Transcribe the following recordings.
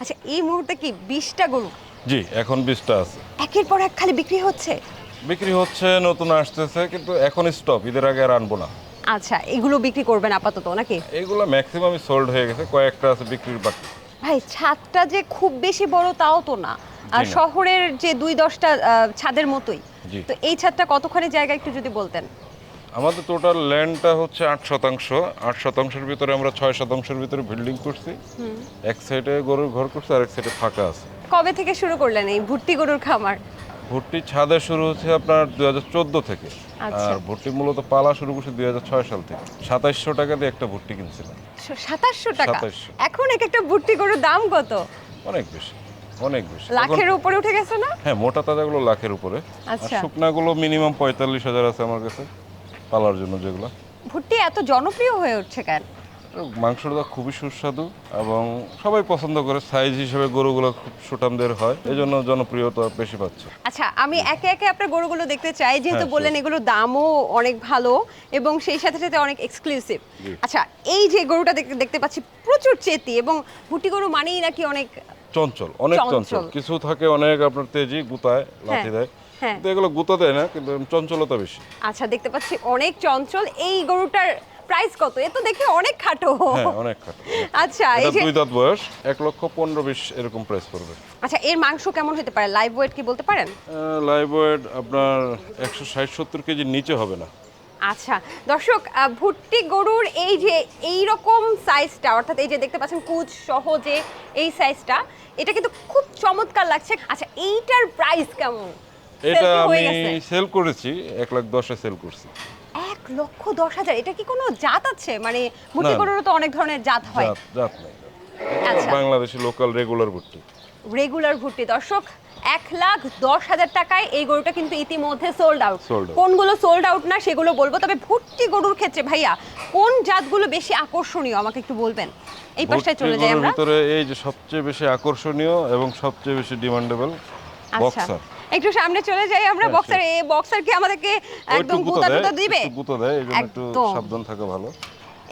আচ্ছা এই মুহূর্তে কি বিশটা গরু? জি এখন বিশটা আছে। একের পর এক খালি বিক্রি হচ্ছে? বিক্রি হচ্ছে নতুন আসতেছে কিন্তু এখন স্টপ ঈদের আগে আর আনব না। আচ্ছা এগুলো বিক্রি করবেন আপাতত নাকি? এগুলো ম্যাক্সিমামই সোল্ড হয়ে গেছে কয়েকটা আছে বিক্রির বাকি। ভাই ছাদটা যে খুব বেশি বড় তাও তো না। আর শহরের যে দুই দশটা ছাদের মতোই। তো এই ছাদটা কতখানি জায়গা একটু যদি বলতেন? আমাদের টোটাল ল্যান্ডটা হচ্ছে আট শতাংশ। আট শতাংশের ভিতরে আমরা ছয় শতাংশের ভিতরে বিল্ডিং করছি। এক সাইডে গরুর ঘর করছি আর এক সাইডে ফাঁকা আছে। কবে থেকে শুরু করলেন এই ভুট্টি গরুর খামার? ভুট্টি ছাদে শুরু হচ্ছে আপনার দুই হাজার চোদ্দ থেকে। আচ্ছা। আর ভুট্টি মূলত পালা শুরু করছে দুই হাজার ছয় সাল থেকে। সাতাইশশো টাকা দিয়ে একটা ভুট্টি কিনছিলাম। সাতাশশো টাকা? এখন এক একটা ভুট্টি গরুর দাম কত? অনেক বেশি অনেক বেশি। লাখের উপরে উঠে গেছে না? হ্যাঁ মোটা তাজাগুলো লাখের উপরে। আর আচ্ছা। শুকনাগুলো মিনিমাম পঁয়তাল্লিশ হাজার আছে আমার কাছে। পালার জন্য যেগুলো। ভুট্টি এত জনপ্রিয় হয়ে উঠছে কেন? মাংসটা খুবই সুস্বাদু এবং সবাই পছন্দ করে সাইজ হিসেবে গরুগুলো খুব সুটামদের হয় এই জন্য জনপ্রিয়তা বেশি পাচ্ছে। আচ্ছা আমি একে একে আপনার গরুগুলো দেখতে চাই যেহেতু হ্যাঁ, বললেন এগুলোর দামও অনেক ভালো এবং সেই সাথে সাথে অনেক এক্সক্লুসিভ আচ্ছা এই যে গরুটা দেখতে পাচ্ছি প্রচুর চেতি এবং ভুট্টি গরু মানেই নাকি অনেক চঞ্চল অনেক চঞ্চল। কিছু থাকে অনেক আপনার তেজি গুতায় লাথি দেয়। হ্যাঁ। কিন্তু এগুলো গুতা দেয় না কিন্তু চঞ্চলতা বেশি। আচ্ছা দেখতে পাচ্ছি অনেক চঞ্চল। এই গরুটার প্রাইস কত? এ তো দেখে অনেক খাটো। হ্যাঁ অনেক খাটো। আচ্ছা এই যে দুই দাঁত বয়স এক লক্ষ পনেরো বিশ এরকম প্রাইস পড়বে। আচ্ছা এর মাংস কেমন হতে পারে? লাইভ ওয়েট কি বলতে পারেন? লাইভ ওয়েট আপনার একশো ষাট সত্তর কেজির নিচে হবে না। আচ্ছা দর্শক ভুট্টি গরুর এই যে এই রকম সাইজটা অর্থাৎ এই যে দেখতে পাচ্ছেন কুচ সহ যে এই সাইজটা এটা কিন্তু খুব চমৎকার লাগছে। আচ্ছা এইটার প্রাইস কেমন? এটা আমি সেল করেছি এক লাখ দশে সেল করছি। এক লক্ষ দশ হাজার? এটা কি কোনো জাত আছে? মানে ভুট্টি না। গরুরও তো অনেক ধরনের জাত হয়। জাত জাত নাই। আচ্ছা। বাংলাদেশি লোকাল রেগুলার ভুট্টি। রেগুলার ভুট্টি। দর্শক এক লাখ দশ হাজার টাকায় এই গরুটা কিন্তু ইতিমধ্যে সোল্ড আউট. কোনগুলো সোল্ড আউট না সেগুলো বলব। তবে ভুট্টি গরুর ক্ষেত্রে ভাইয়া কোন জাতগুলো বেশি আকর্ষণীয়? আমাকে একটু বলবেন। এই পাশটায় চলে যাই গরুর আমরা। ভিতরে এই যে সবচেয়ে বেশি আকর্ষণীয় এবং সবচেয়ে বেশি ডিমান্ডেবল আচ্ছা। বক্সার একটু সামনে চলে যাই আমরা হ্যাঁ, বক্সার এই বক্সার কি আমাদেরকে একদম গুতা টুতা দিবে? গুতো দেয় এই জন্য একটু সাবধান থাকা ভালো।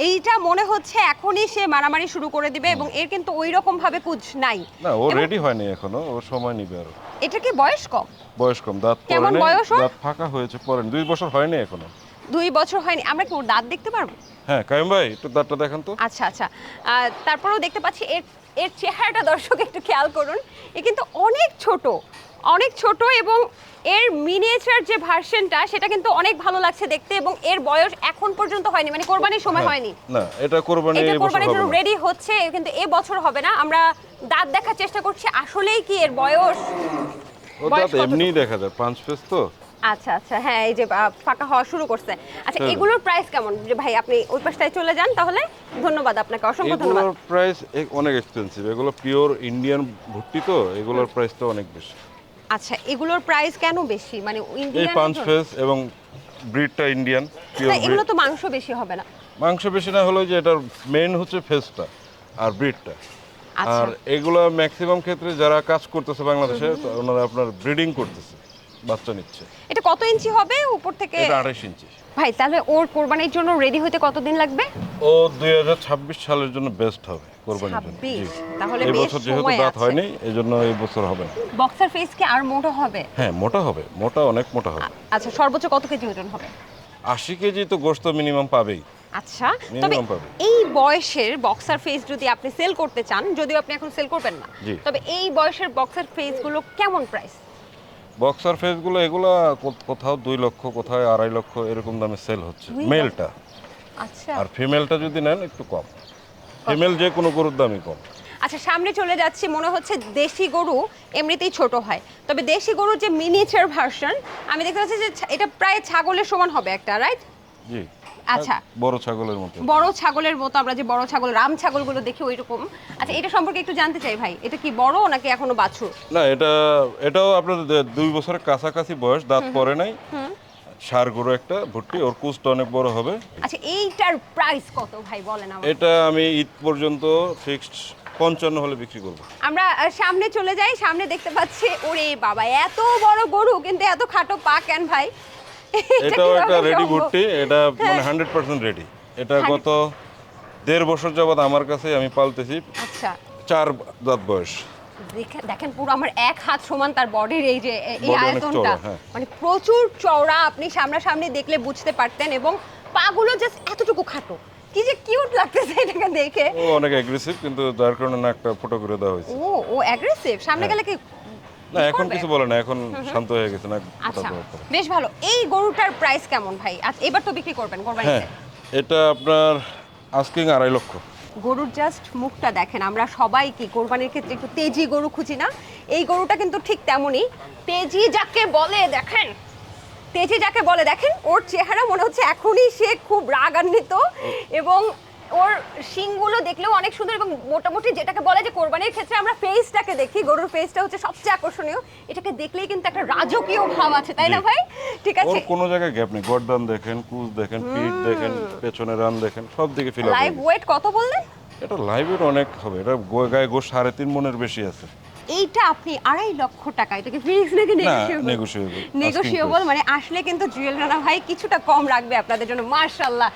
এইটা মনে হচ্ছে এখনই সে মারামারি শুরু করে দিবে এবং এর কিন্তু ওই রকম ভাবে কুচ নাই। না ও রেডি হয়নি এখনও ও সময় নিবে আরও। এটা কি বয়স কম? বয়স কম দাঁত কেমন বয়স দাঁত ফাঁকা হয়েছে পরেন দুই বছর হয়নি এখনও। দুই বছর হয়নি আমরা কি ওর দাঁত দেখতে পারব? হ্যাঁ কাইম ভাই একটু দাঁতটা দেখান তো। আচ্ছা আচ্ছা। তারপরেও দেখতে পাচ্ছি এর এর চেহারাটা দর্শক একটু খেয়াল করুন এ কিন্তু অনেক ছোট। অনেক ছোট এবং এর মিনিয়েচার যে ভার্সনটা সেটা কিন্তু অনেক ভালো লাগছে দেখতে এবং এর বয়স এখন পর্যন্ত হয়নি মানে কোরবানির সময় হ্যাঁ। হয়নি। না এটা কোরবানি এটা কোরবানির জন্য রেডি হচ্ছে কিন্তু এ বছর হবে না। আমরা দাঁত দেখার চেষ্টা করছি আসলেই কি এর বয়স? দাঁত? এমনিই দেখা যায় পাঁচ ফেস তো। আচ্ছা আচ্ছা হ্যাঁ এই যে ফাঁকা হওয়া শুরু করছে। আচ্ছা হ্যাঁ। এগুলোর প্রাইস কেমন? যে ভাই আপনি ওই পাশটায় চলে যান তাহলে। ধন্যবাদ আপনাকে অসংখ্য ধন্যবাদ। এগুলোর প্রাইস অনেক এক্সপেন্সিভ এগুলো পিওর ইন্ডিয়ান ভুট্টি তো এগুলোর প্রাইসটা অনেক বেশি। আচ্ছা এগুলোর প্রাইস কেন বেশি? মানে ইন্ডিয়ান পাঁচ ফেস এবং ব্রিডটা ইন্ডিয়ান এগুলো তো মাংস বেশি হবে না। মাংস বেশি না হলেও যে এটার মেইন হচ্ছে ফেসটা আর ব্রিডটা। আচ্ছা। আর এগুলো ম্যাক্সিমাম ক্ষেত্রে যারা কাজ করতেছে বাংলাদেশে ওনারা আপনার ব্রিডিং করতেছে বাচ্চা নিচ্ছে। এটা কত ইঞ্চি হবে? উপর থেকে এটা আড়াইশ ইঞ্চি। ভাই তাহলে ওর কোরবানির জন্য রেডি হতে কতদিন লাগবে? ও দুই হাজার ছাব্বিশ সালের জন্য বেস্ট হবে কোরবানির জন্য। তাহলে এই বছর যেহেতু দাঁত হয়নি এই জন্য এই বছর হবে না। বক্সার ফেস কি আর মোটা হবে? হ্যাঁ মোটা হবে মোটা অনেক মোটা হবে। আচ্ছা সর্বোচ্চ কত কেজি ওজন হবে? আশি কেজি তো গোস্ত মিনিমাম পাবেই। আচ্ছা তবে এই বয়সের বক্সার ফেস যদি আপনি সেল করতে চান যদিও আপনি এখন সেল করবেন না তবে এই বয়সের বক্সার ফেসগুলো কেমন প্রাইস বক্সার ফেসগুলো এগুলো কোথাও দুই লক্ষ কোথাও আড়াই লক্ষ এরকম দামে সেল হচ্ছে। মেলটা আর ফিমেলটা যদি নেন একটু কম। ফিমেল যে কোনো গরুর দামই কম। আচ্ছা সামনে চলে যাচ্ছি মনে হচ্ছে দেশি গরু এমনিতেই ছোট হয়। তবে দেশি গরুর যে মিনিচার ভার্সন আমি দেখতে পাচ্ছি যে এটা প্রায় ছাগলের সমান হবে একটা রাইট জি। আচ্ছা। বড় ছাগলের মতো। বড় ছাগলের মতো আমরা যে বড় ছাগল রাম ছাগলগুলো দেখি ওই রকম আচ্ছা এটা সম্পর্কে একটু জানতে চাই ভাই এটা কি বড় নাকি এখনও বাছুর? না এটা এটাও আপনার দুই বছরের কাছাকাছি বয়স দাঁত পরে নাই। সার গরু একটা ভর্তি ওর কুচটা অনেক বড় হবে। আচ্ছা এইটার প্রাইস কত ভাই বলেন আমাকে? এটা আমি ঈদ পর্যন্ত ফিক্সড পঞ্চান্ন হলে বিক্রি করব। আমরা সামনে চলে যাই সামনে দেখতে পাচ্ছি ওরে বাবা এত বড় গরু কিন্তু এত খাটো পা কেন ভাই? এটা এটাও একটা রেডি? ভর্তি এটা মানে। হান্ড্রেড পার্সেন্ট রেডি এটা গত দেড় বছর যাবৎ আমার কাছে আমি পালতেছি আচ্ছা। চার দাঁত বয়স। দেখেন পুরো আমার এক হাত সমান তার বডির এই যে এই আয়তনটা। হ্যাঁ। মানে প্রচুর চওড়া আপনি সামনাসামনি দেখলে বুঝতে পারতেন এবং পাগুলো জাস্ট এতটুকু খাটো। কি যে কিউট লাগতেছে এটাকে দেখে। ও অনেক অ্যাগ্রেসিভ কিন্তু যার কারণে না একটা ফটো করে দেওয়া হয়েছে। ও ও অ্যাগ্রেসিভ সামনে হ্যাঁ। গেলে কি না এখন কিছু বলে না এখন শান্ত হয়ে গেছে না আচ্ছা বেশ ভালো। এই গরুটার প্রাইস কেমন ভাই? আচ্ছা এবার তো বিক্রি করবেন হ্যাঁ কোরবানিতে এটা আপনার আস্কিং আড়াই লক্ষ। গরুর জাস্ট মুখটা দেখেন আমরা সবাই কি কোরবানির ক্ষেত্রে একটু তেজি গরু খুঁজি না? এই গরুটা কিন্তু ঠিক তেমনই তেজি যাকে বলে দেখেন তেজি যাকে বলে দেখেন ওর চেহারা মনে হচ্ছে এখনই সে খুব রাগান্বিত এবং ওর শিংগুলো দেখলেও অনেক সুন্দর এবং মোটামুটি যেটাকে বলে যে কোরবানির ক্ষেত্রে আমরা ফেসটাকে দেখি গরুর ফেসটা হচ্ছে সবচেয়ে আকর্ষণীয়। এটাকে দেখলেই কিন্তু একটা রাজকীয় ভাব আছে তাই না ভাই? ঠিক আছে? কোনো জায়গায় গ্যাপ নেই। গর্দান দেখেন কুচ দেখেন পিঠ দেখেন পেছনে রান দেখেন সব দিকে ফিল লাইভ ওয়েট কত বললেন? এটা লাইভের অনেক হবে। এটা গায়ে গো সাড়ে তিন মনের বেশি আছে। এইটা আপনি আড়াই লক্ষ টাকা এটাকে ফিক্স নাকি নেগোশিয়েবল নেগোশিয়েবল মানে আসলে কিন্তু জুয়েল রানা ভাই কিছুটা কম রাখবে আপনাদের জন্য মার্শাল্লাহ